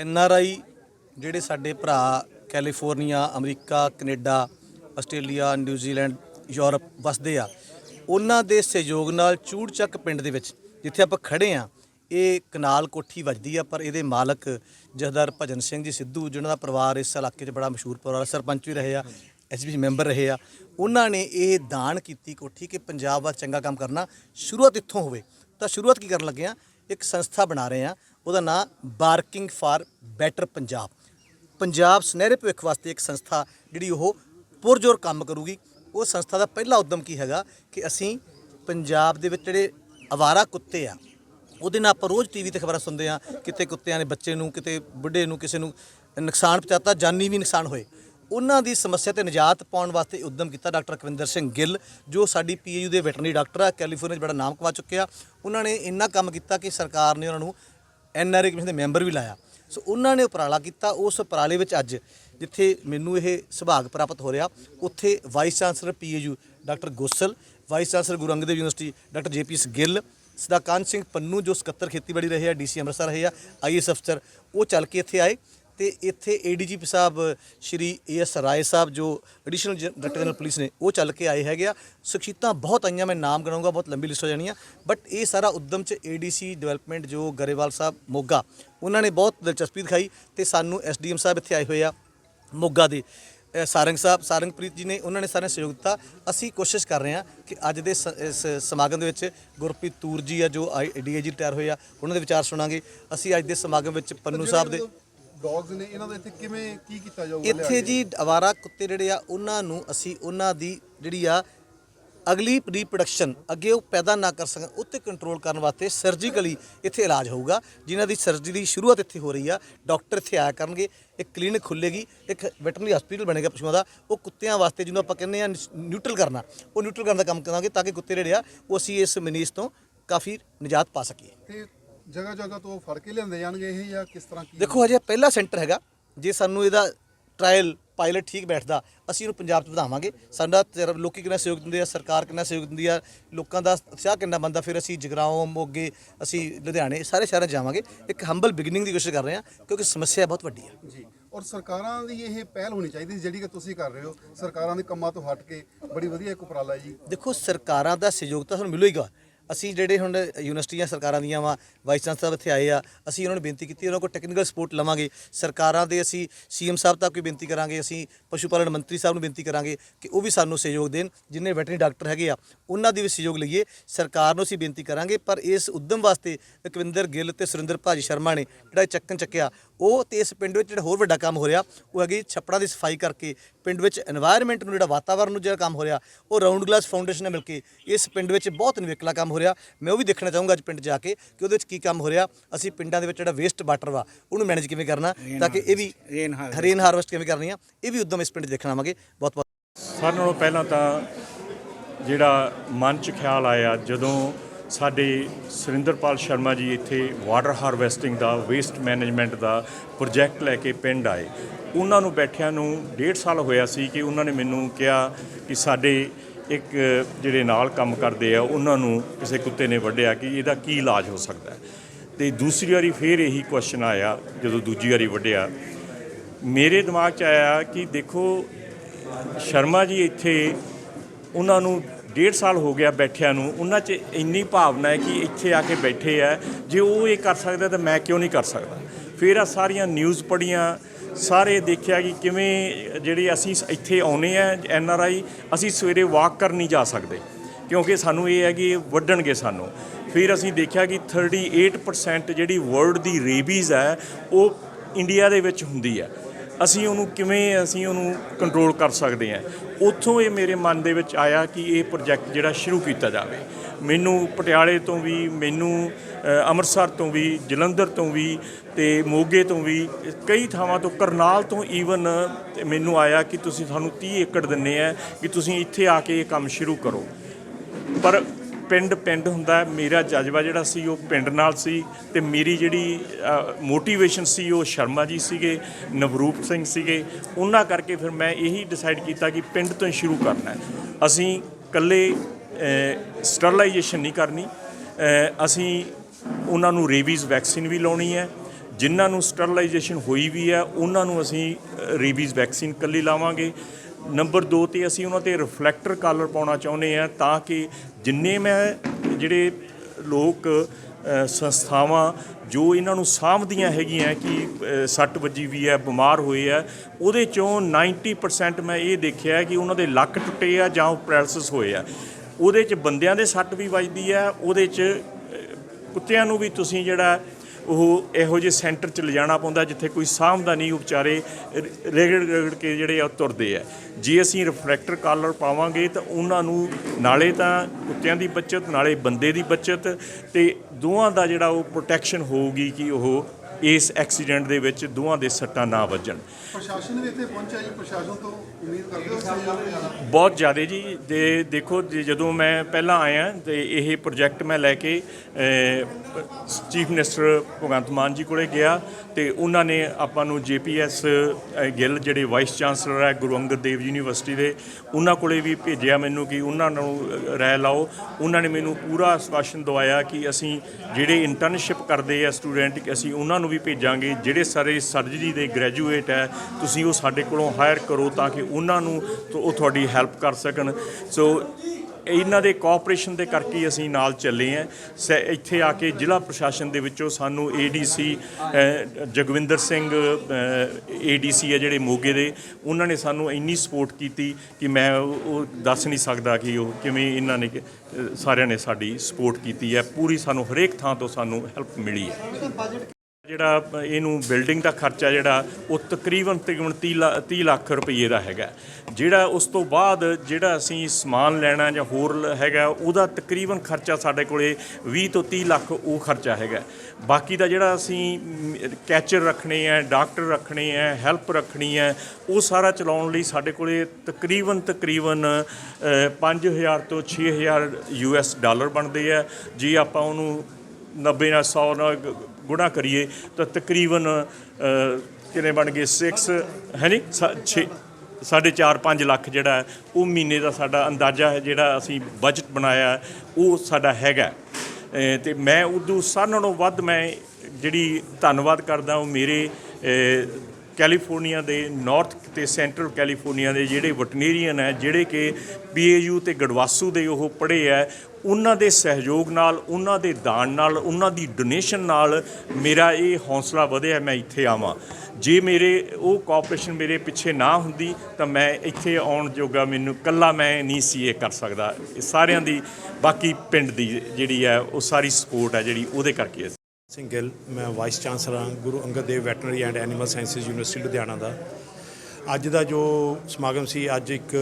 ਐਨ R ਆਈ ਜਿਹੜੇ ਸਾਡੇ ਭਰਾ California, America, Canada, Australia New Zealand Europe ਵਸਦੇ ਆ, ਉਹਨਾਂ ਦੇ ਸਹਿਯੋਗ ਨਾਲ ਚੂੜਚੱਕ ਪਿੰਡ ਦੇ ਵਿੱਚ ਜਿੱਥੇ ਆਪਾਂ ਖੜੇ ਆ, ਇਹ ਕਨਾਲ ਕੋਠੀ ਵੱਜਦੀ ਆ, ਪਰ ਇਹਦੇ ਮਾਲਕ ਜਥੇਦਾਰ ਭਜਨ ਸਿੰਘ ਜੀ ਸਿੱਧੂ, ਜਿਹਨਾਂ ਦਾ ਪਰਿਵਾਰ ਇਸ ਇਲਾਕੇ 'ਚ ਬੜਾ ਮਸ਼ਹੂਰ ਪਰਿਵਾਰ ਸਰਪੰਚ ਵੀ ਰਹੇ ਆ ਐਸਬੀ ਮੈਂਬਰ ਰਹੇ ਆ, ਉਹਨਾਂ ਨੇ ਇਹ ਦਾਨ ਕੀਤੀ ਕੋਠੀ ਕਿ ਪੰਜਾਬ ਵਾਸਤੇ ਚੰਗਾ ਕੰਮ ਕਰਨਾ ਸ਼ੁਰੂਆਤ ਇੱਥੋਂ ਹੋਵੇ। ਤਾਂ ਸ਼ੁਰੂਆਤ ਕੀ ਕਰਨ ਲੱਗੇ ਆ? ਇੱਕ ਸੰਸਥਾ ਬਣਾ ਰਹੇ ਆ ਉਹਦਾ ਨਾਮ barking for better Punjab Punjab ਸੁਨਹਿਰੇ ਭਵਿੱਖ ਵਾਸਤੇ ਇੱਕ ਸੰਸਥਾ ਜਿਹੜੀ ਉਹ ਪੁਰਜੋਰ ਕੰਮ ਕਰੂਗੀ। ਉਹ ਸੰਸਥਾ ਦਾ ਪਹਿਲਾ ਉਦਮ ਕੀ ਹੈਗਾ ਕਿ ਅਸੀਂ ਪੰਜਾਬ ਦੇ ਵਿੱਚ ਜਿਹੜੇ ਅਵਾਰਾ ਕੁੱਤੇ ਆ, ਉਹਦੇ ਨਾਲ ਆਪਾਂ ਰੋਜ਼ ਟੀਵੀ ਤੇ ਖਬਰਾਂ ਸੁਣਦੇ ਆ ਕਿਤੇ ਕੁੱਤਿਆਂ ਨੇ ਬੱਚੇ ਨੂੰ, ਕਿਤੇ ਬੁੱਢੇ ਨੂੰ, ਕਿਸੇ ਨੂੰ ਨੁਕਸਾਨ ਪਹੁੰਚਾਤਾ, ਜਾਨੀ ਵੀ ਨੁਕਸਾਨ ਹੋਏ। ਉਹਨਾਂ ਦੀ ਸਮੱਸਿਆ ਤੇ ਨਿਜਾਤ ਪਾਉਣ ਵਾਸਤੇ ਉਦਮ ਕੀਤਾ ਡਾਕਟਰ ਅਕਵਿੰਦਰ ਸਿੰਘ ਗਿੱਲ, ਜੋ ਸਾਡੀ ਪੀਏਯੂ ਦੇ ਵੈਟਰਨਰੀ ਡਾਕਟਰ ਆ ਕੈਲੀਫੋਰਨੀਆ 'ਚ ਬੜਾ ਨਾਮ ਕਮਾ ਚੁੱਕਿਆ। ਉਹਨਾਂ ਨੇ ਇੰਨਾ ਕੰਮ ਕੀਤਾ ਕਿ ਸਰਕਾਰ ਨੇ ਉਹਨਾਂ ਨੂੰ ਐਨਆਰਏ ਕਮਿਸ਼ਨ ਦੇ ਮੈਂਬਰ ਵੀ ਲਾਇਆ। ਸੋ ਉਹਨਾਂ ਨੇ ਉਪਰਾਲਾ ਕੀਤਾ। ਉਸ ਉਪਰਾਲੇ ਵਿੱਚ ਅੱਜ ਜਿੱਥੇ ਮੈਨੂੰ ਇਹ ਸੁਭਾਗ ਪ੍ਰਾਪਤ ਹੋ ਰਿਹਾ, ਉੱਥੇ vice chancellor PAU doctor Gosal vice chancellor Guru Angad Dev university doctor JPS Gill ਸਦਾਕਾਨ Singh Pannu ਜੋ ਸਕੱਤਰ ਖੇਤੀਬਾੜੀ ਰਹੇ ਆ ਡੀਸੀ ਅੰਮ੍ਰਿਤਸਰ ਰਹੇ ਆ ਆਈਐਸ ਅਫਸਰ ਉਹ ਚੱਲ ਕੇ ਇੱਥੇ ਆਏ। ਤੇ ਇੱਥੇ ਏਡੀਜੀਪੀ ਸਾਹਿਬ ਸ਼੍ਰੀ ਏਐਸ ਰਾਏ ਸਾਹਿਬ ਜੋ ਐਡੀਸ਼ਨਲ ਡਾਇਰੈਕਟਰ ਜਨਰਲ ਪੁਲਿਸ ਨੇ ਉਹ ਚੱਲ ਕੇ ਆਏ ਹੈਗੇ ਆ। ਸੁਖਸ਼ੀਤਾਂ ਬਹੁਤ ਆਈਆਂ ਮੈਂ ਨਾਮ ਗਣਾਉਂਗਾ ਬਹੁਤ ਲੰਬੀ ਲਿਸਟ ਹੋ ਜਾਣੀ ਆ। ਬਟ ਇਹ ਸਾਰਾ ਉਦਮ ਚ ਏਡੀਸੀ ਡਿਵੈਲਪਮੈਂਟ ਜੋ ਗਰੇਵਾਲ ਸਾਹਿਬ ਮੋਗਾ ਉਹਨਾਂ ਨੇ ਬਹੁਤ ਦਿਲਚਸਪੀ ਦਿਖਾਈ ਤੇ ਸਾਨੂੰ ਐਸਡੀਐਮ ਸਾਹਿਬ ਇੱਥੇ ਆਏ ਹੋਏ ਆ ਮੋਗਾ ਦੇ। ਸਾਰੰਗ ਸਾਹਿਬ ਸਾਰੰਗਪ੍ਰੀਤ ਜੀ ਨੇ ਉਹਨਾਂ ਨੇ ਸਾਰੇ ਸਹਿਯੋਗ ਦਿੱਤਾ। ਅਸੀਂ ਕੋਸ਼ਿਸ਼ ਕਰ ਰਹੇ ਹਾਂ ਕਿ ਅੱਜ ਦੇ ਇਸ ਸਮਾਗਮ ਦੇ ਵਿੱਚ ਗੁਰਪ੍ਰੀਤ ਤੂਰ ਜੀ ਆ ਜੋ ਡੀਏਜੀ ਰਿਟਾਇਰ ਹੋਏ ਆ ਉਹਨਾਂ ਦੇ ਵਿਚਾਰ ਸੁਣਾਂਗੇ। ਅਸੀਂ ਅੱਜ ਦੇ ਸਮਾਗਮ ਵਿੱਚ ਪੰਨੂ ਸਾਹਿਬ ਦੇ ਡੌਗਸ ਨੇ ਇਹਨਾਂ ਦਾ ਇੱਥੇ ਕਿਵੇਂ ਕੀ ਕੀਤਾ ਜਾਊਗਾ ਇੱਥੇ ਜੀ ਅਵਾਰਾ ਕੁੱਤੇ ਜਿਹੜੇ ਆ ਉਹਨਾਂ ਨੂੰ ਅਸੀਂ ਉਹਨਾਂ ਦੀ ਜਿਹੜੀ ਆ ਅਗਲੀ ਰੀਪਰੋਡਕਸ਼ਨ ਅੱਗੇ ਉਹ ਪੈਦਾ ਨਾ ਕਰ ਸਕਣ ਉੱਤੇ ਕੰਟਰੋਲ ਕਰਨ ਵਾਸਤੇ ਸਰਜੀਕਲੀ ਇੱਥੇ ਇਲਾਜ ਹੋਊਗਾ। ਜਿਨ੍ਹਾਂ ਦੀ ਸਰਜਰੀ ਦੀ ਸ਼ੁਰੂਆਤ ਇੱਥੇ ਹੋ ਰਹੀ ਆ ਡਾਕਟਰ ਇੱਥੇ ਆਇਆ ਕਰਨਗੇ ਇੱਕ ਕਲੀਨਿਕ ਖੁੱਲੇਗੀ ਇੱਕ ਵੈਟਰਨਰੀ ਹਸਪੀਟਲ ਬਣੇਗਾ ਪਸ਼ੂਆਂ ਦਾ ਉਹ ਕੁੱਤਿਆਂ ਵਾਸਤੇ ਜਿਹਨੂੰ ਆਪਾਂ ਕਹਿੰਦੇ ਆ ਨਿਊਟਰਲ ਕਰਨਾ ਉਹ ਨਿਊਟਰਲ ਕਰਨ ਦਾ ਕੰਮ ਕਰਾਂਗੇ ਤਾਂ ਕਿ ਕੁੱਤੇ ਜਿਹੜੇ ਆ ਉਹ ਅਸੀਂ ਇਸ ਮਨੀਸ ਤੋਂ ਕਾਫੀ ਨਿਜਾਤ ਪਾ ਸਕੀਏ। ਤੇ ਜਗ੍ਹਾ ਜਗ੍ਹਾ ਤੋਂ ਫੜ ਕੇ ਲਿਆਂਦੇ ਜਾਣਗੇ ਇਹ ਜਾਂ ਕਿਸ ਤਰ੍ਹਾਂ ਕੀ? ਦੇਖੋ ਹਜੇ ਪਹਿਲਾ ਸੈਂਟਰ ਹੈਗਾ ਜੇ ਸਾਨੂੰ ਇਹਦਾ ਟ੍ਰਾਇਲ ਪਾਇਲਟ ਠੀਕ ਬੈਠਦਾ ਅਸੀਂ ਇਹਨੂੰ ਪੰਜਾਬ 'ਚ ਵਧਾਵਾਂਗੇ। ਸਾਡਾ ਤੇਰਾ- ਲੋਕੀ ਕਿੰਨਾ ਸਹਿਯੋਗ ਦਿੰਦੇ ਆ ਸਰਕਾਰ ਕਿੰਨਾ ਸਹਿਯੋਗ ਦਿੰਦੀ ਆ ਲੋਕਾਂ ਦਾ ਉਤਸ਼ਾਹ ਕਿੰਨਾ ਬੰਦਾ ਫਿਰ ਅਸੀਂ ਜਗਰਾਓਂ ਮੋਗੇ ਅਸੀਂ ਲੁਧਿਆਣੇ ਸਾਰੇ ਸ਼ਹਿਰਾਂ 'ਚ ਜਾਵਾਂਗੇ। ਇੱਕ ਹੰਬਲ ਬਿਗਨਿੰਗ ਦੀ ਕੋਸ਼ਿਸ਼ ਕਰ ਰਹੇ ਹਾਂ ਕਿਉਂਕਿ ਸਮੱਸਿਆ ਬਹੁਤ ਵੱਡੀ ਹੈ ਜੀ ਔਰ ਸਰਕਾਰਾਂ ਦੀ ਇਹ ਪਹਿਲ ਹੋਣੀ ਚਾਹੀਦੀ ਸੀ ਜਿਹੜੀ ਕਿ ਤੁਸੀਂ ਕਰ ਰਹੇ ਹੋ। ਸਰਕਾਰਾਂ ਦੇ ਕੰਮਾਂ ਤੋਂ ਹਟ ਕੇ ਬੜੀ ਵਧੀਆ ਇੱਕ ਉਪਰਾਲਾ ਜੀ। ਦੇਖੋ ਸਰਕਾਰਾਂ ਦਾ ਸਹਿਯੋਗ ਤਾਂ ਸਾਨੂੰ ਮਿਲੇਗਾ। ਅਸੀਂ ਜਿਹੜੇ ਹੁਣ ਯੂਨੀਵਰਸਿਟੀਆਂ ਸਰਕਾਰਾਂ ਦੀਆਂ ਵਾ ਵਾਈਸ ਚਾਂਸਲਰ ਸਾਹਿਬ ਇੱਥੇ ਆਏ ਆ, ਅਸੀਂ ਉਹਨਾਂ ਨੂੰ ਬੇਨਤੀ ਕੀਤੀ, ਉਹਨਾਂ ਕੋਲ ਟੈਕਨੀਕਲ ਸਪੋਰਟ ਲਵਾਂਗੇ। ਸਰਕਾਰਾਂ ਦੇ ਅਸੀਂ ਸੀਐਮ ਸਾਹਿਬ ਤੱਕ ਵੀ ਬੇਨਤੀ ਕਰਾਂਗੇ, ਅਸੀਂ ਪਸ਼ੂ ਪਾਲਣ ਮੰਤਰੀ ਸਾਹਿਬ ਨੂੰ ਬੇਨਤੀ ਕਰਾਂਗੇ ਕਿ ਉਹ ਵੀ ਸਾਨੂੰ ਸਹਿਯੋਗ ਦੇਣ, ਜਿੰਨੇ ਵੈਟਰਨਰੀ ਡਾਕਟਰ ਹੈਗੇ ਆ, ਉਹਨਾਂ ਦੀ ਵੀ ਸਹਿਯੋਗ ਲਈਏ। ਸਰਕਾਰ ਨੂੰ ਅਸੀਂ ਬੇਨਤੀ ਕਰਾਂਗੇ, ਪਰ ਇਸ ਉਦਮ ਵਾਸਤੇ ਅਕਵਿੰਦਰ ਗਿੱਲ ਤੇ ਸੁਰਿੰਦਰ ਭਾਜੀ ਸ਼ਰਮਾ ਨੇ ਜਿਹੜਾ ਇਹ ਚੱਕਣ ਚੱਕਿਆ ਉਹ ਤੇ ਇਸ ਪਿੰਡ ਵਿੱਚ ਜਿਹੜਾ ਹੋਰ ਵੱਡਾ ਕੰਮ ਹੋ ਰਿਹਾ ਉਹ ਹੈਗੀ ਛੱਪੜਾਂ ਦੀ ਸਫ਼ਾਈ ਕਰਕੇ ਪਿੰਡ ਵਿੱਚ এনवायरमेंट ਨੂੰ ਜਿਹੜਾ ਵਾਤਾਵਰਨ ਨੂੰ ਜਿਹੜਾ ਕੰਮ ਹੋ ਰਿਹਾ ਉਹ ਰਾਉਂਡ ਗਲਾਸ ਫਾਊਂਡੇਸ਼ਨ ਨਾਲ ਮਿਲ ਕੇ ਇਸ ਪਿੰਡ ਵਿੱਚ ਬਹੁਤ ਨਿਵੇਕਲਾ ਕੰਮ ਹੋ ਰਿਹਾ। ਮੈਂ ਉਹ ਵੀ ਦੇਖਣਾ ਚਾਹੂੰਗਾ ਅੱਜ ਪਿੰਡ ਜਾ ਕੇ ਕਿ ਉਹਦੇ ਵਿੱਚ ਕੀ ਕੰਮ ਹੋ ਰਿਹਾ। ਅਸੀਂ ਪਿੰਡਾਂ ਦੇ ਵਿੱਚ ਜਿਹੜਾ ਵੇਸਟ ਵਾਟਰ ਵਾ ਉਹਨੂੰ ਮੈਨੇਜ ਕਿਵੇਂ ਕਰਨਾ ਤਾਂ ਕਿ ਇਹ ਵੀ ਰੇਨ ਹਾਰਵੈਸਟ ਕਿਵੇਂ ਕਰਨੀ ਆ ਇਹ ਵੀ ਉਦਮ ਇਸ ਪਿੰਡ ਦੇਖਣਾ ਆਵਾਂਗੇ। ਬਹੁਤ ਬਹੁਤ। ਸਾਰਿਆਂ ਨਾਲੋਂ ਪਹਿਲਾਂ ਤਾਂ ਜਿਹੜਾ ਮਨ 'ਚ ਖਿਆਲ ਆਇਆ ਜਦੋਂ ਸਾਡੇ ਸੁਰਿੰਦਰਪਾਲ ਸ਼ਰਮਾ ਜੀ ਇੱਥੇ ਵਾਟਰ ਹਾਰਵੈਸਟਿੰਗ ਦਾ ਵੇਸਟ ਮੈਨੇਜਮੈਂਟ ਦਾ ਪ੍ਰੋਜੈਕਟ ਲੈ ਕੇ ਪਿੰਡ ਆਏ। ਉਹਨਾਂ ਨੂੰ ਬੈਠਿਆਂ ਨੂੰ ਡੇਢ ਸਾਲ ਹੋਇਆ ਸੀ ਕਿ ਉਹਨਾਂ ਨੇ ਮੈਨੂੰ ਕਿਹਾ ਕਿ ਸਾਡੇ ਇੱਕ ਜਿਹੜੇ ਨਾਲ ਕੰਮ ਕਰਦੇ ਆ, ਉਹਨਾਂ ਨੂੰ ਕਿਸੇ ਕੁੱਤੇ ਨੇ ਵੱਢਿਆ ਕਿ ਇਹਦਾ ਕੀ ਇਲਾਜ ਹੋ ਸਕਦਾ ਹੈ। ਤੇ ਦੂਸਰੀ ਵਾਰੀ ਫੇਰ ਇਹੀ ਕੁਐਸਚਨ ਆਇਆ, ਜਦੋਂ ਦੂਜੀ ਵਾਰੀ ਵੱਢਿਆ। ਮੇਰੇ ਦਿਮਾਗ 'ਚ ਆਇਆ ਕਿ ਦੇਖੋ, ਸ਼ਰਮਾ ਜੀ ਇੱਥੇ ਉਹਨਾਂ ਨੂੰ ਡੇਢ ਸਾਲ ਹੋ ਗਿਆ ਬੈਠਿਆਂ ਨੂੰ, ਉਹਨਾਂ 'ਚ ਇੰਨੀ ਭਾਵਨਾ ਹੈ ਕਿ ਇੱਥੇ ਆ ਕੇ ਬੈਠੇ ਆ। ਜੇ ਉਹ ਇਹ ਕਰ ਸਕਦਾ ਤਾਂ ਮੈਂ ਕਿਉਂ ਨਹੀਂ ਕਰ ਸਕਦਾ? ਫਿਰ ਆ ਸਾਰੀਆਂ ਨਿਊਜ਼ ਪੜੀਆਂ ਸਾਰੇ ਦੇਖਿਆ ਕਿ ਕਿਵੇਂ ਜਿਹੜੇ ਅਸੀਂ ਇੱਥੇ ਆਉਨੇ ਆ ਐਨ ਆਰ ਆਈ, ਅਸੀਂ ਸਵੇਰੇ ਵਾਕ ਕਰਨ ਨਹੀਂ ਜਾ ਸਕਦੇ। ਕਿਉਂਕਿ ਸਾਨੂੰ ਇਹ ਹੈ ਕਿ ਵੱਢਣਗੇ ਸਾਨੂੰ। ਫਿਰ ਅਸੀਂ ਦੇਖਿਆ ਕਿ 38% ਜਿਹੜੀ ਵਰਲਡ ਦੀ ਰੇਬੀਜ਼ ਹੈ, ਉਹ ਇੰਡੀਆ ਦੇ ਵਿੱਚ ਹੁੰਦੀ ਹੈ। ਅਸੀਂ ਉਹਨੂੰ ਕਿਵੇਂ ਅਸੀਂ ਉਹਨੂੰ ਕੰਟਰੋਲ ਕਰ ਸਕਦੇ ਹਾਂ? ਉੱਥੋਂ ਇਹ ਮੇਰੇ ਮਨ ਦੇ ਵਿੱਚ ਆਇਆ ਕਿ ਇਹ ਪ੍ਰੋਜੈਕਟ ਜਿਹੜਾ ਸ਼ੁਰੂ ਕੀਤਾ ਜਾਵੇ। ਮੈਨੂੰ ਪਟਿਆਲੇ ਤੋਂ ਵੀ, ਮੈਨੂੰ ਅੰਮ੍ਰਿਤਸਰ ਤੋਂ ਵੀ, ਜਲੰਧਰ ਤੋਂ ਵੀ ਤੇ ਮੋਗੇ ਤੋਂ ਵੀ, ਕਈ ਥਾਵਾਂ ਤੋਂ, ਕਰਨਾਲ ਤੋਂ ਈਵਨ ਮੈਨੂੰ ਆਇਆ ਕਿ ਤੁਸੀਂ ਸਾਨੂੰ 30 ਏਕੜ ਦਿੰਨੇ ਆ ਕਿ ਤੁਸੀਂ ਇੱਥੇ ਆ ਕੇ ਇਹ ਕੰਮ ਸ਼ੁਰੂ ਕਰੋ। ਪਰ ਪਿੰਡ ਪਿੰਡ ਹੁੰਦਾ ਮੇਰਾ ਜਜ਼ਬਾ ਜਿਹੜਾ ਸੀ ਉਹ ਪਿੰਡ ਨਾਲ ਸੀ ਤੇ ਮੇਰੀ ਜਿਹੜੀ ਮੋਟੀਵੇਸ਼ਨ ਸੀ ਉਹ ਸ਼ਰਮਾ ਜੀ ਸੀਗੇ, ਨਵਰੂਪ ਸਿੰਘ ਸੀਗੇ। ਉਹਨਾਂ ਕਰਕੇ ਫਿਰ ਮੈਂ ਇਹੀ ਡਿਸਾਈਡ ਕੀਤਾ ਕਿ ਪਿੰਡ ਤੋਂ ਹੀ ਸ਼ੁਰੂ ਕਰਨਾ ਹੈ। ਅਸੀਂ ਇਕੱਲੇ ਸਟਰਲਾਈਜੇਸ਼ਨ ਨਹੀਂ ਕਰਨੀ। ਅਸੀਂ ਉਹਨਾਂ ਨੂੰ ਰੇਬੀਜ਼ ਵੈਕਸੀਨ ਵੀ ਲਾਉਣੀ ਹੈ। ਜਿਨ੍ਹਾਂ ਨੂੰ ਸਟਰਲਾਈਜੇਸ਼ਨ ਹੋਈ ਵੀ ਹੈ, ਉਹਨਾਂ ਨੂੰ ਅਸੀਂ ਰੇਬੀਜ਼ ਵੈਕਸੀਨ ਕੱਲੀ ਲਾਵਾਂਗੇ। ਨੰਬਰ 2 ਤੇ ਅਸੀਂ ਉਹਨਾਂ ਤੇ ਰਿਫਲੈਕਟਰ ਕਾਲਰ ਪਾਉਣਾ ਚਾਹੁੰਦੇ ਆ ਤਾਂ ਕਿ ਜਿੰਨੇ ਮੈਂ ਜਿਹੜੇ ਲੋਕ ਸੰਸਥਾਵਾਂ ਜੋ ਇਹਨਾਂ ਨੂੰ ਸਾਂਭਦੀਆਂ ਹੈਗੀਆਂ ਕਿ ਸੱਟ ਵੱਜੀ ਵੀ ਹੈ, ਬਿਮਾਰ ਹੋਏ ਆ ਉਹਦੇ ਚੋਂ 90% ਮੈਂ ਇਹ ਦੇਖਿਆ ਕਿ ਉਹਨਾਂ ਦੇ ਲੱਕ ਟੁੱਟੇ ਆ ਜਾਂ ਪੈਰਾਲਿਸਿਸ ਹੋਏ ਆ। ਉਹਦੇ ਚ ਬੰਦਿਆਂ ਦੇ ਸੱਟ ਵੀ ਵੱਜਦੀ ਆ ਉਹਦੇ ਚ ਕੁੱਤਿਆਂ ਨੂੰ ਵੀ ਤੁਸੀਂ ਜਿਹੜਾ ਉਹ ਇਹੋ ਜਿਹੇ ਸੈਂਟਰ ਚ ਲਿਜਾਣਾ ਪੈਂਦਾ ਜਿੱਥੇ ਕੋਈ ਸਾਂਭਦਾ ਨਹੀਂ ਉਹ ਵਿਚਾਰੇ ਰ- ਰਗੜ ਰਗੜ ਕੇ ਜਿਹੜੇ ਆ ਉਹ ਤੁਰਦੇ ਆ। ਜੇ ਅਸੀਂ ਰਿਫਰੈਕਟਰ ਕਾਲਰ ਪਾਵਾਂਗੇ ਤਾਂ ਉਹਨਾਂ ਨੂੰ ਨਾਲੇ ਤਾਂ ਕੁੱਤਿਆਂ ਦੀ ਬਚਤ, ਨਾਲੇ ਬੰਦੇ ਦੀ ਬਚਤ ਤੇ ਦੋਵਾਂ ਦਾ ਜਿਹੜਾ ਉਹ ਪ੍ਰੋਟੈਕਸ਼ਨ ਹੋਊਗੀ ਕਿ ਉਹ ਇਸ ਐਕਸੀਡੈਂਟ ਦੇ ਵਿੱਚ ਦੋਵਾਂ ਦੇ ਸੱਟਾਂ ਨਾ ਵੱਜਣ। ਪ੍ਰਸ਼ਾਸਨ ਵੀ ਇੱਥੇ ਪਹੁੰਚਿਆ ਜੀ ਪ੍ਰਸ਼ਾਸਨ ਤੋਂ ਉਮੀਦ ਕਰਦੇ ਹੋ ਸਹਿਯੋਗ ਬਹੁਤ ਜ਼ਿਆਦਾ ਜੀ ਦੇ ਦੇਖੋ ਜੇ ਜਦੋਂ ਮੈਂ ਪਹਿਲਾਂ ਆਇਆ ਤੇ ਇਹ ਪ੍ਰੋਜੈਕਟ ਮੈਂ ਲੈ ਕੇ ਚੀਫ ਮਿਨਿਸਟਰ ਭਗਵੰਤ ਮਾਨ ਜੀ ਕੋਲੇ ਗਿਆ ਤੇ ਉਹਨਾਂ ਨੇ ਆਪਾਂ ਨੂੰ ਜੀਪੀਐਸ ਗਿੱਲ ਜਿਹੜੇ ਵਾਈਸ ਚਾਂਸਲਰ ਹੈ ਗੁਰੂ ਅੰਗਦ ਦੇਵ ਯੂਨੀਵਰਸਿਟੀ ਦੇ ਉਹਨਾਂ ਕੋਲੇ ਵੀ ਭੇਜਿਆ ਮੈਨੂੰ ਕਿ ਉਹਨਾਂ ਨੂੰ ਰਾਏ ਲਾਓ। ਉਹਨਾਂ ਨੇ ਮੈਨੂੰ ਪੂਰਾ ਆਸ਼ਵਾਸਨ ਦਵਾਇਆ ਕਿ ਅਸੀਂ ਜਿਹੜੇ ਇੰਟਰਨਸ਼ਿਪ ਕਰਦੇ ਆ ਸਟੂਡੈਂਟ ਅਸੀਂ ਉਹਨਾਂ ਨੂੰ ਵੀ ਭੇਜਾਂਗੇ, ਜਿਹੜੇ ਸਾਰੇ ਸਰਜਰੀ ਦੇ ਗ੍ਰੈਜੂਏਟ ਹੈ, ਤੁਸੀਂ ਉਹ ਸਾਡੇ ਕੋਲੋਂ ਹਾਇਰ ਕਰੋ ਤਾਂ ਕਿ ਉਹਨਾਂ ਨੂੰ ਉਹ ਤੁਹਾਡੀ ਹੈਲਪ ਕਰ ਸਕਣ। ਸੋ ਇਹਨਾਂ ਦੇ ਕੋਆਪਰੇਸ਼ਨ ਦੇ ਕਰਕੇ ਅਸੀਂ ਨਾਲ ਚੱਲੇ ਆ ਇੱਥੇ ਆ ਕੇ ਜ਼ਿਲ੍ਹਾ ਪ੍ਰਸ਼ਾਸਨ ਦੇ ਵਿੱਚੋਂ ਸਾਨੂੰ ਏਡੀਸੀ ਜਗਵਿੰਦਰ ਸਿੰਘ ਏਡੀਸੀ ਹੈ ਜਿਹੜੇ ਮੋਗੇ ਦੇ, ਉਹਨਾਂ ਨੇ ਸਾਨੂੰ ਇੰਨੀ ਸਪੋਰਟ ਕੀਤੀ ਕਿ ਮੈਂ ਉਹ ਦੱਸ ਨਹੀਂ ਸਕਦਾ ਕਿ ਉਹ ਕਿਵੇਂ ਇਹਨਾਂ ਨੇ ਸਾਰਿਆਂ ਨੇ ਸਾਡੀ ਸਪੋਰਟ ਕੀਤੀ ਹੈ। ਪੂਰੀ ਸਾਨੂੰ ਹਰੇਕ ਥਾਂ ਤੋਂ ਸਾਨੂੰ ਹੈਲਪ ਮਿਲੀ ਹੈ। ਜਿਹੜਾ ਇਹਨੂੰ ਬਿਲਡਿੰਗ ਦਾ ਖਰਚਾ ਜਿਹੜਾ ਉਹ ਤਕਰੀਬਨ ਤਕਰੀਬਨ 30 ਲਾ- 30 ਲੱਖ ਰੁਪਏ ਦਾ ਹੈਗਾ। ਜਿਹੜਾ ਉਸ ਤੋਂ ਬਾਅਦ ਜਿਹੜਾ ਅਸੀਂ ਸਮਾਨ ਲੈਣਾ ਜਾਂ ਹੋਰ ਲ- ਹੈਗਾ ਉਹਦਾ ਤਕਰੀਬਨ ਖਰਚਾ ਸਾਡੇ ਕੋਲੇ 20 ਤੋਂ 30 ਲੱਖ ਉਹ ਖਰਚਾ ਹੈਗਾ। ਬਾਕੀ ਦਾ ਜਿਹੜਾ ਅਸੀਂ ਕੈਚਰ ਰੱਖਣੇ ਆ ਡਾਕਟਰ ਰੱਖਣੇ ਆ ਹੈਲਪ ਰੱਖਣੀ ਹੈ ਉਹ ਸਾਰਾ ਚਲਾਉਣ ਲਈ ਸਾਡੇ ਕੋਲੇ ਤਕਰੀਬਨ ਤਕਰੀਬਨ ਅ, 5000 ਤੋਂ 6000 ਯੂਐਸ ਡਾਲਰ ਬਣਦੇ ਆ। ਜੇ ਆਪਾਂ ਉਹਨੂੰ 90 ਨਾਲ 100 ਨਾਲ ਗੁਣਾ ਕਰੀਏ ਤਾਂ ਤਕਰੀਬਨ ਅ, ਕਿੰਨੇ ਬਣ ਗਏ? 6 ਹੈ ਨਹੀਂ 6 ਸਾਢੇ 4-5 ਲੱਖ ਜਿਹੜਾ ਉਹ ਮਹੀਨੇ ਦਾ ਸਾਡਾ ਅੰਦਾਜ਼ਾ ਹੈ ਜਿਹੜਾ ਅਸੀਂ ਬਜਟ ਬਣਾਇਆ ਉਹ ਸਾਡਾ ਹੈਗਾ ਅ, ਤੇ ਮੈਂ ਉਦੋਂ ਸਾਰਿਆਂ ਨਾਲੋਂ ਵੱਧ ਮੈਂ ਜਿਹੜੀ ਧੰਨਵਾਦ ਕਰਦਾ ਉਹ ਮੇਰੇ ਕੈਲੀਫੋਰਨੀਆ ਦੇ ਨਾਰਥ ਤੇ ਸੈਂਟਰਲ ਕੈਲੀਫੋਰਨੀਆ ਦੇ ਜਿਹੜੇ ਵਟਨੇਰੀਅਨ ਹੈ, ਜਿਹੜੇ ਕਿ ਪੀਏਯੂ ਤੇ ਗੜਵਾਸੂ ਦੇ ਉਹ ਪੜ੍ਹੇ ਹੈ, ਉਹਨਾਂ ਦੇ ਸਹਿਯੋਗ ਨਾਲ, ਉਹਨਾਂ ਦੇ ਦਾਨ ਨਾਲ, ਉਹਨਾਂ ਦੀ ਡੋਨੇਸ਼ਨ ਨਾਲ ਮੇਰਾ ਇਹ ਹੌਸਲਾ ਵਧਿਆ, ਮੈਂ ਇੱਥੇ ਆਵਾਂ। ਜੇ ਮੇਰੇ ਉਹ ਕੋਆਪਰੇਸ਼ਨ ਮੇਰੇ ਪਿੱਛੇ ਨਾ ਹੁੰਦੀ, ਤਾਂ ਮੈਂ ਇੱਥੇ ਆਉਣ ਜੋਗਾ ਮੈਨੂੰ ਕੱਲਾ ਮੈਂ ਨਹੀਂ ਸੀ ਇਹ ਕਰ ਸਕਦਾ। ਇਹ ਸਾਰਿਆਂ ਦੀ, ਬਾਕੀ ਪਿੰਡ ਦੀ ਜਿਹੜੀ ਹੈ, ਉਹ ਸਾਰੀ ਸਪੋਰਟ ਹੈ ਜਿਹੜੀ ਉਹਦੇ ਕਰਕੇ ਹੈ ਸਿੰਘ ਗਿੱਲ, ਮੈਂ ਵਾਈਸ ਚਾਂਸਲਰ ਹਾਂ, Guru Angad Dev veterinary and animal sciences university Ludhiana ਦਾ। ਅੱਜ ਦਾ ਜੋ ਸਮਾਗਮ ਸੀ, ਅੱਜ ਇੱਕ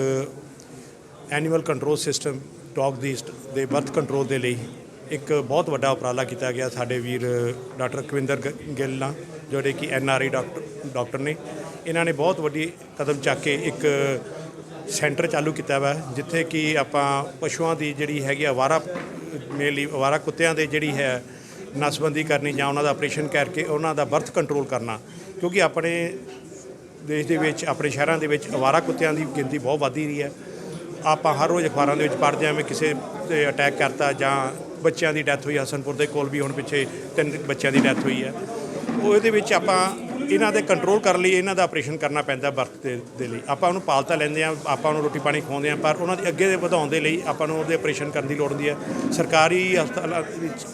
ਐਨੀਮਲ ਕੰਟਰੋਲ ਸਿਸਟਮ, ਡੌਗ ਦੀ ਦੇ ਬਰਥ ਕੰਟਰੋਲ ਦੇ ਲਈ ਇੱਕ ਬਹੁਤ ਵੱਡਾ ਉਪਰਾਲਾ ਕੀਤਾ ਗਿਆ ਸਾਡੇ ਵੀਰ ਡਾਕਟਰ ਕਵਿੰਦਰ ਗਿੱਲ ਨਾਲ, ਜਿਹੜੇ ਕਿ N R I doctor doctor ਨੇ। ਇਹਨਾਂ ਨੇ ਬਹੁਤ ਵੱਡੀ ਕਦਮ ਚੱਕ ਕੇ ਇੱਕ ਸੈਂਟਰ ਚਾਲੂ ਕੀਤਾ ਵਾ, ਜਿੱਥੇ ਕਿ ਆਪਾਂ ਪਸ਼ੂਆਂ ਦੀ ਜਿਹੜੀ ਹੈਗੀ ਆ, ਅਵਾਰਾ ਮੇਨਲੀ ਅਵਾਰਾ ਕੁੱਤਿਆਂ ਦੇ ਜਿਹੜੀ ਹੈ ਨਸਬੰਦੀ ਕਰਨੀ ਜਾਂ ਉਹਨਾਂ ਦਾ ਆਪਰੇਸ਼ਨ ਕਰਕੇ ਉਹਨਾਂ ਦਾ ਬਰਥ ਕੰਟਰੋਲ ਕਰਨਾ, ਕਿਉਂਕਿ ਆਪਣੇ ਦੇਸ਼ ਦੇ ਵਿੱਚ, ਆਪਣੇ ਸ਼ਹਿਰਾਂ ਦੇ ਵਿੱਚ ਅਵਾਰਾ ਕੁੱਤਿਆਂ ਦੀ ਗਿਣਤੀ ਬਹੁਤ ਵਧੀ ਰਹੀ ਹੈ। ਆਪਾਂ ਹਰ ਰੋਜ਼ ਅਖਬਾਰਾਂ ਦੇ ਵਿੱਚ ਪੜ੍ਹਦੇ ਹਾਂ ਵੀ ਕਿਸੇ ਤੇ ਅਟੈਕ ਕਰਤਾ ਜਾਂ ਬੱਚਿਆਂ ਦੀ ਡੈਥ ਹੋਈ, ਹਸਨਪੁਰ ਦੇ ਕੋਲ ਵੀ ਹੁਣ ਪਿੱਛੇ ਤਿੰਨ ਬੱਚਿਆਂ ਦੀ ਡੈਥ ਹੋਈ ਹੈ। ਉਹ ਇਹਦੇ ਵਿੱਚ ਆਪਾਂ ਇਹਨਾਂ ਦੇ ਕੰਟਰੋਲ ਕਰਨ ਲਈ ਇਹਨਾਂ ਦਾ ਆਪਰੇਸ਼ਨ ਕਰਨਾ ਪੈਂਦਾ ਬਰਥ ਦੇ ਦੇ ਲਈ। ਆਪਾਂ ਉਹਨੂੰ ਪਾਲਤਾ ਲੈਂਦੇ ਆ ਆਪਾਂ ਉਹਨੂੰ ਰੋਟੀ ਪਾਣੀ ਖਵਾਉਂਦੇ ਆ ਪਰ ਉਹਨਾਂ ਦੇ ਅੱਗੇ ਦੇ ਵਧਾਉਣ ਦੇ ਲਈ ਆਪਾਂ ਨੂੰ ਉਹਦੇ ਆਪਰੇਸ਼ਨ ਕਰਨ ਦੀ ਲੋੜ ਹੁੰਦੀ ਹੈ। ਸਰਕਾਰੀ ਹਸਪਤਾਲਾਂ ਵਿੱਚ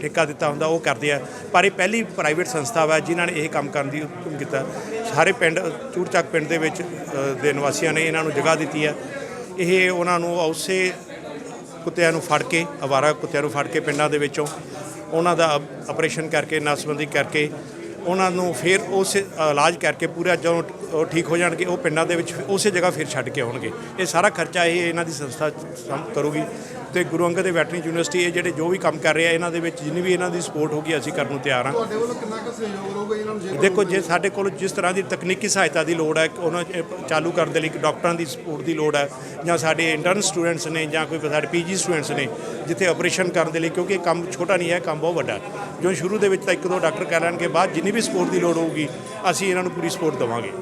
ਠੇਕਾ ਦਿੱਤਾ ਹੁੰਦਾ, ਉਹ ਕਰਦੇ ਆ। ਪਰ ਇਹ ਪਹਿਲੀ ਪ੍ਰਾਈਵੇਟ ਸੰਸਥਾ ਵਾ, ਜਿਨ੍ਹਾਂ ਨੇ ਇਹ ਕੰਮ ਕਰਨ ਦੀ ਹੁਕਮ ਕੀਤਾ। ਸਾਰੇ ਪਿੰਡ, ਚੂੜਚੱਕ ਪਿੰਡ ਦੇ ਵਿੱਚ ਦੇ ਨਿਵਾਸੀਆਂ ਨੇ ਇਹਨਾਂ ਨੂੰ ਜਗ੍ਹਾ ਦਿੱਤੀ ਹੈ ਇਹ ਉਹਨਾਂ ਨੂੰ ਉਸੇ ਕੁੱਤਿਆਂ ਨੂੰ ਫੜ ਕੇ, ਅਵਾਰਾ ਕੁੱਤਿਆਂ ਨੂੰ ਫੜ ਕੇ ਪਿੰਡਾਂ ਦੇ ਵਿੱਚੋਂ, ਉਹਨਾਂ ਦਾ ਆਪਰੇਸ਼ਨ ਕਰਕੇ, ਨਸਬੰਦੀ ਕਰਕੇ, ਉਹਨਾਂ ਨੂੰ ਫਿਰ ਉਸ ਇਲਾਜ ਕਰਕੇ ਪੂਰਾ ਜਦੋਂ ਉਹ ਠੀਕ ਹੋ ਜਾਣਗੇ, ਉਹ ਪਿੰਡਾਂ ਦੇ ਵਿੱਚ ਉਸੇ ਜਗ੍ਹਾ ਫਿਰ ਛੱਡ ਕੇ ਆਉਣਗੇ। ਇਹ ਸਾਰਾ ਖਰਚਾ ਇਹ ਇਹਨਾਂ ਦੀ ਸੰਸਥਾ ਸਮ- ਕਰੂਗੀ। ਤੇ ਗੁਰੂ ਅੰਗਦ ਦੇਵ ਵੈਟਰਨਰੀ ਯੂਨੀਵਰਸਿਟੀ ਇਹ ਜਿਹੜੇ ਜੋ ਵੀ ਕੰਮ ਕਰ ਰਿਹਾ ਇਹਨਾਂ ਦੇ ਵਿੱਚ ਜਿੰਨੀ ਵੀ ਇਹਨਾਂ ਦੀ ਸਪੋਰਟ ਹੋਗੀ ਅਸੀਂ ਕਰਨ ਨੂੰ ਤਿਆਰ ਹਾਂ। ਤੁਹਾਡੇ ਵੱਲੋਂ ਕਿੰਨਾ ਕੁ ਸਹਿਯੋਗ ਰਹੂਗਾ ਇਹਨਾਂ ਨੂੰ ਦੇਖੋ ਜੇ ਸਾਡੇ ਕੋਲ ਜਿਸ ਤਰ੍ਹਾਂ ਦੀ ਤਕਨੀਕੀ ਸਹਾਇਤਾ ਦੀ ਲੋੜ ਹੈ ਉਹਨਾਂ ਚਾਲੂ ਕਰਨ ਦੇ ਲਈ ਡਾਕਟਰਾਂ ਦੀ ਸਪੋਰਟ ਦੀ ਲੋੜ ਹੈ ਜਾਂ ਸਾਡੇ ਇੰਟਰਨ ਸਟੂਡੈਂਟਸ ਨੇ ਜਾਂ ਕੋਈ ਸਾਡੇ ਪੀਜੀ ਸਟੂਡੈਂਟਸ ਨੇ ਜਿੱਥੇ ਆਪਰੇਸ਼ਨ ਕਰਨ ਦੇ ਲਈ ਕਿਉਂਕਿ ਇਹ ਕੰਮ ਛੋਟਾ ਨਹੀਂ ਹੈ ਕੰਮ ਬਹੁਤ ਵੱਡਾ ਹੈ। ਜੋ ਸ਼ੁਰੂ ਦੇ ਵਿੱਚ ਤਾਂ ਇੱਕ ਦੋ ਡਾਕਟਰ ਕਹਿ ਲੈਣਗੇ ਬਾਅਦ ਜਿੰਨੀ ਵੀ ਸਪੋਰਟ ਦੀ ਲੋੜ ਹੋਊਗੀ ਅਸੀਂ ਇਹਨਾਂ ਨੂੰ ਪੂਰੀ ਸਪੋਰਟ ਦੇਵਾਂਗੇ।